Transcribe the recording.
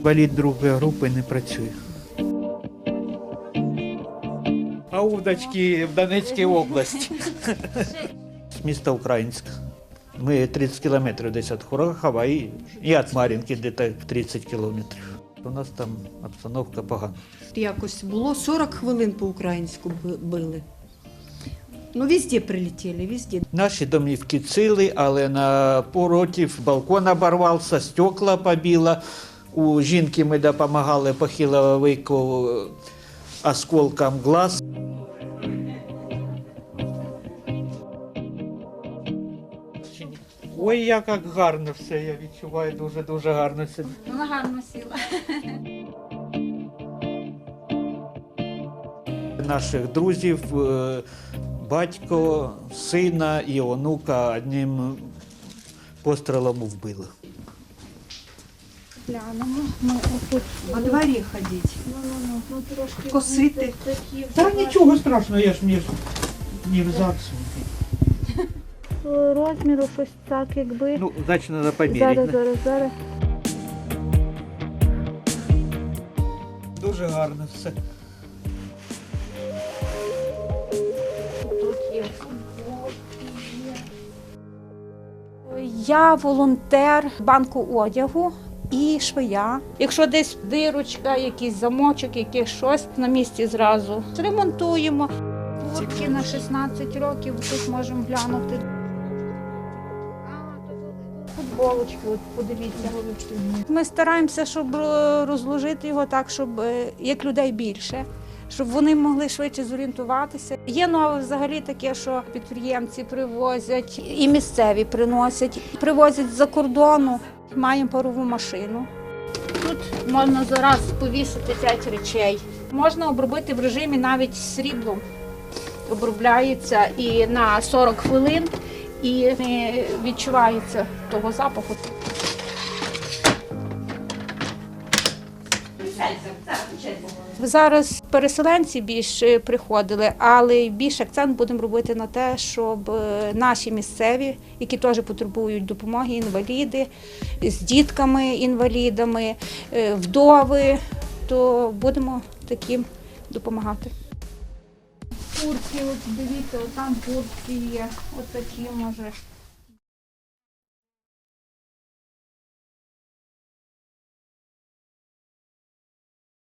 Інвалід другої групи не працює. А удочки в Донецькій області. З міста Українська. Ми 30 кілометрів десь від Хорохова і, і від Мар'їнки десь 30 кілометрів. У нас там обстановка погана. Якось було 40 хвилин по-українську били. Ну, везде прилетіли, везде. Наші домівки цілі, але напротив балкон оборвався, стекла побило. У жінки ми допомагали по хиловику осколкам глаз. Ой, як гарно все, я відчуваю дуже-дуже гарно себе. Вона гарно сіла. Наших друзів, е, батько, сина і онука одним пострілом вбили. Глянемо. Ми отут. Во дворі ходіть. Ну, ну, ну, ну, трошки Косити. вони такі Та нічого страшного, я ж не, не в ЗАГСу. розміру щось так, якби. Ну, значить, треба зараз, поміряти. зараз, зараз. Дуже гарно все. Тут є. Я волонтер банку одягу і швея. Якщо десь дирочка, якийсь замочок, якийсь щось на місці зразу ремонтуємо. Куртки на 16 років тут можемо глянути. Футболочки, от подивіться. Ми стараємося, щоб е, розложити його так, щоб е, як людей більше. Щоб вони могли швидше зорієнтуватися. Є нове взагалі таке, що підприємці привозять і місцеві приносять, привозять з-за кордону. Маємо парову машину. Тут можна зараз повісити 5 речей. Можна обробити в режимі навіть сріблом. Обробляється і на 40 хвилин, і не відчувається того запаху. Зараз переселенці більш е, приходили, але більш акцент будемо робити на те, щоб е, наші місцеві, які теж потребують допомоги, інваліди з дітками, інвалідами, е, вдови, то будемо таким допомагати. Куртки, от дивіться, там куртки є, от такі може.